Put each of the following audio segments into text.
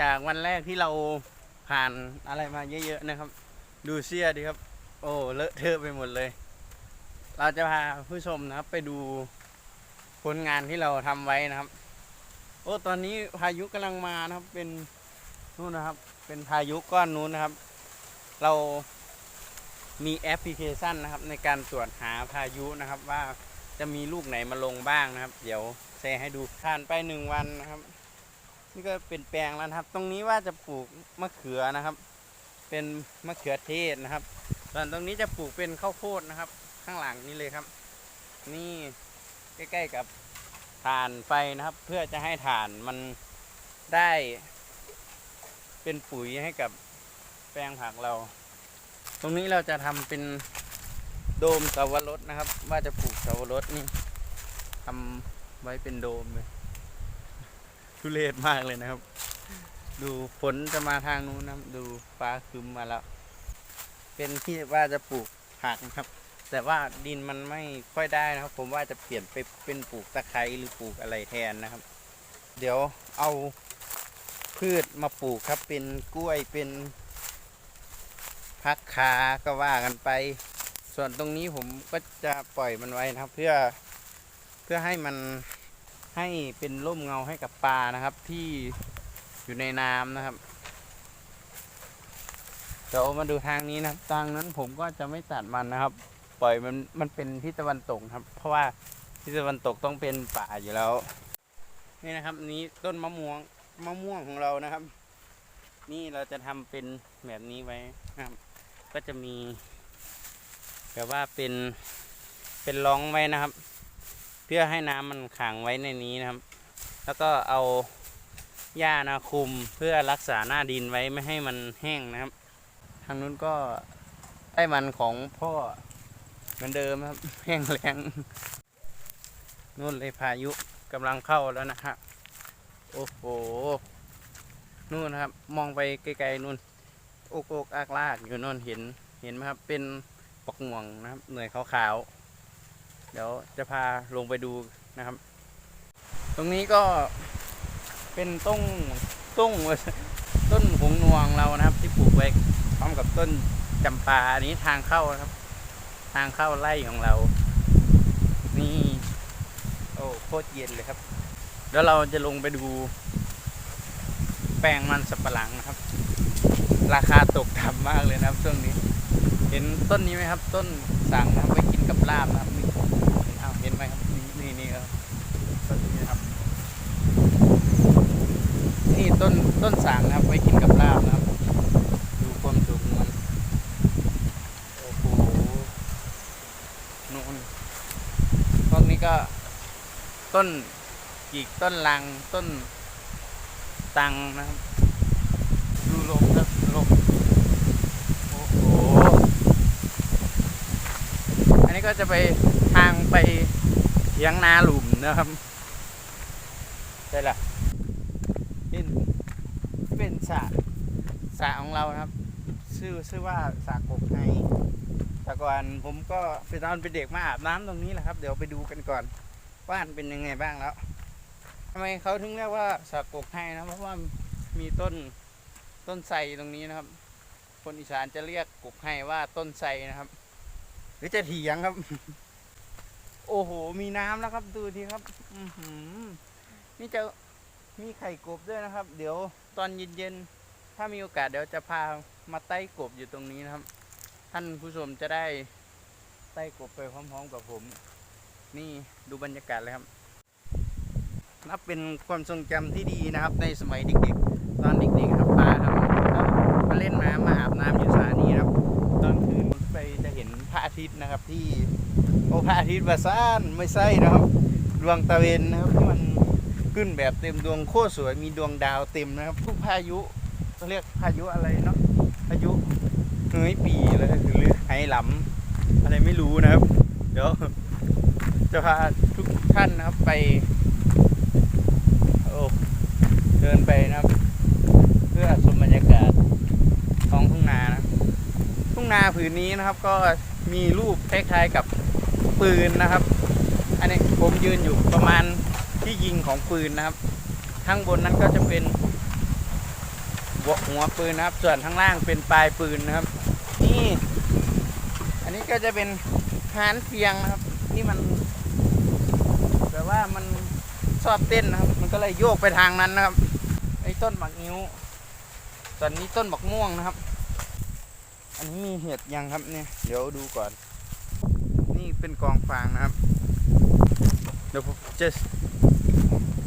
จากวันแรกที่เราผ่านอะไรมาเยอะๆนะครับ ดูเสื้อดีครับ โอ้เลอะเทอะไปหมดเลย เราจะพาผู้ชมนะครับไปดูผลงานที่เราทำไว้นะครับ โอ้ตอนนี้พายุกำลังมานะครับ เป็นนู่นนะครับ เป็นพายุก้อนนู้นนะครับ เรามีแอปพลิเคชันนะครับ ในการตรวจหาพายุนะครับว่าจะมีลูกไหนมาลงบ้างนะครับ เดี๋ยวแชร์ให้ดูผ่านไปหนึ่งวันนะครับ นี่ก็เป็นแปลงแล้วนะครับ ตรงนี้ว่าจะปลูกมะเขือนะครับ เป็นมะเขือเทศนะครับ ส่วนตรงนี้จะปลูกเป็นข้าวโพดนะครับ ข้างหลังนี้เลยครับ นี่ใกล้ๆกับถ่านไฟนะครับ เพื่อจะให้ถ่านมันได้ เป็นปุ๋ยให้กับแปลงผักเรา ตรงนี้เราจะทำเป็นโดมสาวรสนะครับ ว่าจะปลูกสาวรสนี่ทำไว้เป็นโดมเลย ทุเรศมากเลยนะครับ ดูฝนจะมาทางนู้นนะดูฟ้าคึมมาแล้ว เป็นที่ว่าจะปลูกผักนะครับ แต่ว่าดินมันไม่ค่อยได้นะครับ ผมว่าจะเปลี่ยนไปเป็นปลูกตะไคร้หรือปลูกอะไรแทนนะครับ เดี๋ยวเอาพืชมาปลูกครับ เป็นกล้วยเป็นพักคาก็ว่ากันไป ส่วนตรงนี้ผมก็จะปล่อยมันไว้นะครับ เพื่อเพื่อให้มัน ให้เป็นร่มเงาให้กับปลานะครับที่อยู่ในน้ำนะครับเดี๋ยวมาดูทางนี้นะครับทางนั้นผมก็จะไม่ตัดมันนะครับ ปล่อยมันมันเป็นทิศตะวันตกครับ เพราะว่าทิศตะวันตกต้องเป็นป่าอยู่แล้ว นี่นะครับ นี้ต้นมะม่วงมะม่วงของเรานะครับ นี่เราจะทำเป็นแบบนี้ไว้นะครับ ก็จะมีแบบว่าเป็นเป็นร่องไว้นะครับ พื่อให้น้ำมันขังไว้ในนี้นะครับ แล้วก็เอาหญ้านาคลุมเพื่อรักษาหน้าดินไว้ไม่ให้มันแห้งนะครับ ทางนู้นก็ไอ้มันของพ่อเหมือนเดิมครับ แห้งแล้งนู่นเลยพายุกำลังเข้าแล้วนะครับโอ้โหนู่นนะครับ มองไปไกลๆนู่นโอกโอกอากลากอยู่นู่นเห็นเห็นไหมครับ เป็นปกม่วงนะครับ หน่วยขาวๆ เดี๋ยวจะพาลงไปดูนะครับ ตรงนี้ก็เป็นต้นต้นต้นหงนวงเรานะครับ ที่ปลูกไว้พร้อมกับต้นจำปาอันนี้ทางเข้านะครับ ทางเข้าไร่ของเรา นี่ โอ้โคตรเย็นเลยครับแล้วเราจะลงไปดู แปลงมันสับปะหลังนะครับ ราคาตกต่ำมากเลยนะครับช่วงนี้ เห็นต้นนี้ไหมครับ ต้น สั่งนะครับไว้กินกับลาบนะครับนี่อ้าวเห็นไหมครับนี่นี่ครับต้นนี้ครับ นี่ต้นต้นสางนะครับไว้กินกับลาบนะครับ ดูความสูงของมันโอ้โหนู่นพวกนี้ก็ ต้นกีกต้นลังต้นตังนะครับ ดูลมครับลมโอ้โห อันนี้ ก็จะไปทางไปเถียงนาหลุมนะครับใช่ละเป็นเป็นสระสระของเรานะครับชื่อชื่อว่าสระกบไฮแต่ก่อนผมก็ไปตอนเป็นเด็กมาอาบน้ำตรงนี้แหละครับ เดี๋ยวไปดูกันก่อนว่ามันเป็นยังไงบ้างแล้วทำไมเขาถึงเรียกว่าสระกบไฮนะเพราะว่ามีต้นต้นไทรตรงนี้นะครับ คนอีสานจะเรียกกบไฮว่าต้นไทรนะครับ หรือจะเถียงครับ โอ้โห มีน้ำแล้วครับ ดูทีครับ อืนี่จะมีไข่กบด้วยนะครับ เดี๋ยวตอนเย็นๆ ถ้ามีโอกาสเดี๋ยวจะพามาไต่กบอยู่ตรงนี้นะครับ ท่านผู้ชมจะได้ไต่กบไปพร้อมๆกับผม นี่ดูบรรยากาศเลยครับ นับเป็นความทรงจำที่ดีนะครับ ในสมัยเด็กๆ ตอนเด็กๆครับปาครับก็มาเล่นน้ำมาอาบน้ำอยู่สถานีนะครับ ทิตย์นะครับ ที่โอพระอาทิตย์บาซ่านไม่ใช่นะครับ ดวงตะเวนนะครับที่มันขึ้นแบบเต็มดวงโคตรสวยมีดวงดาวเต็มนะครับทุกพายุเขาเรียกพายุอะไรเนาะพายุเฮ้ยปีเลยหรือไหหลำอะไรไม่รู้นะครับ เดี๋ยวจะพาทุกท่านนะครับไปโอ้เดินไปนะครับ เพื่อชมบรรยากาศท้องทุ่งนานะ นาผืนนี้นะครับ ก็มีรูปคล้ายๆกับปืนนะครับ อันนี้ผมยืนอยู่ประมาณที่ยิงของปืนนะครับ ข้างบนนั้นก็จะเป็นหัวปืนนะครับ ส่วนข้างล่างเป็นปลายปืนนะครับ นี่ อันนี้ก็จะเป็นฮานเฟียงนะครับที่มันแบบว่ามันชอบเต้นนะครับ มันก็เลยโยกไปทางนั้นนะครับไอ้ต้นหมักนิ้วส่วนนี้ต้นหมักม่วงนะครับ อันนี้มีเห็ดยังครับเนี่ย เดี๋ยวดูก่อน นี่เป็นกองฟางนะครับ เดี๋ยวผมจะ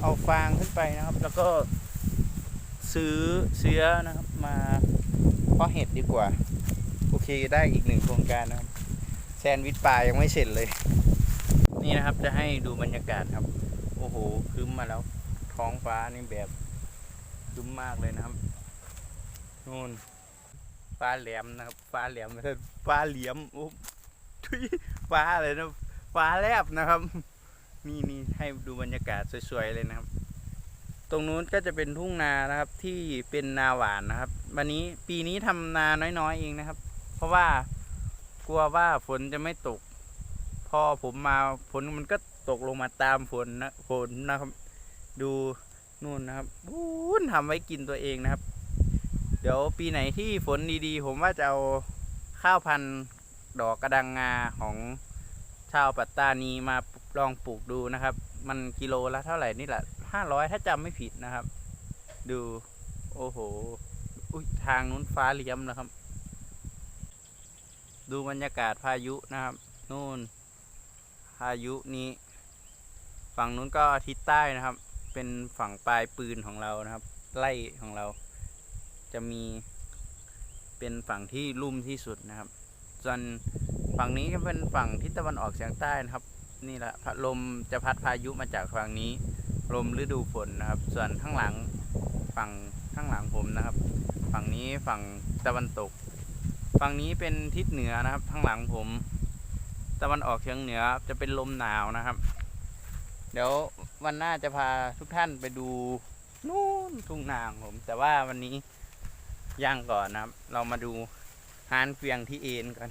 เอาฟางขึ้นไปนะครับ แล้วก็ซื้อเสื้อนะครับมาเพาะเห็ดดีกว่า โอเคได้อีกหนึ่งโครงการนะครับ แซนวิชปลายังไม่เสร็จเลย นี่นะครับจะให้ดูบรรยากาศครับ โอ้โหคึ้มมาแล้ว ท้องฟ้านี่แบบครึ้มมากเลยนะครับนู่น ฟ้าแหลมนะครับ ฟ้าแหลมฟ้าเหลี่ยมโอ้ทุยฟ้าอะไรนะฟ้าแลบนะครับ นี่นี่ให้ดูบรรยากาศสวยๆเลยนะครับ ตรงนู้นก็จะเป็นทุ่งนานะครับที่เป็นนาหวานนะครับ วันนี้ปีนี้ทำนาน้อยๆเองนะครับ เพราะว่ากลัวว่าฝนจะไม่ตก พอผมมาฝนมันก็ตกลงมาตามฝนนะฝนนะครับ ดูนู่นนะครับบูนทำไว้กินตัวเองนะครับ เดี๋ยวปีไหนที่ฝนดีๆ ผมว่าจะเอาข้าวพันธุ์ดอกกระดังงาของชาวปัตตานีมาลองปลูกดูนะครับ มันกิโลละเท่าไหร่นี่แหละห้าร้อยถ้าจำไม่ผิดนะครับ ดูโอ้โหอุ้ยทางนู้นฟ้าเลี่ยมนะครับ ดูบรรยากาศพายุนะครับนู่นพายุนี้ ฝั่งนู้นก็ทิศใต้นะครับ เป็นฝั่งปลายปืนของเรานะครับไล่ของเรา จะมีเป็นฝั่งที่ลุ่มที่สุดนะครับ ส่วนฝั่งนี้ก็เป็นฝั่งทิศตะวันออกเฉียงใต้นะครับ นี่แหละพัดลมจะพัดพายุมาจากฝั่งนี้ ลมฤดูฝนนะครับ ส่วนข้างหลังฝั่งข้างหลังผมนะครับ ฝั่งนี้ฝั่งตะวันตก ฝั่งนี้เป็นทิศเหนือนะครับ ข้างหลังผม ตะวันออกเฉียงเหนือจะเป็นลมหนาวนะครับ เดี๋ยววันหน้าจะพาทุกท่านไปดูนู่นทุ่งนาของผม แต่ว่าวันนี้ ย่างก่อนนะครับ เรามาดูฮานเฟียงที่เอ็นก่อน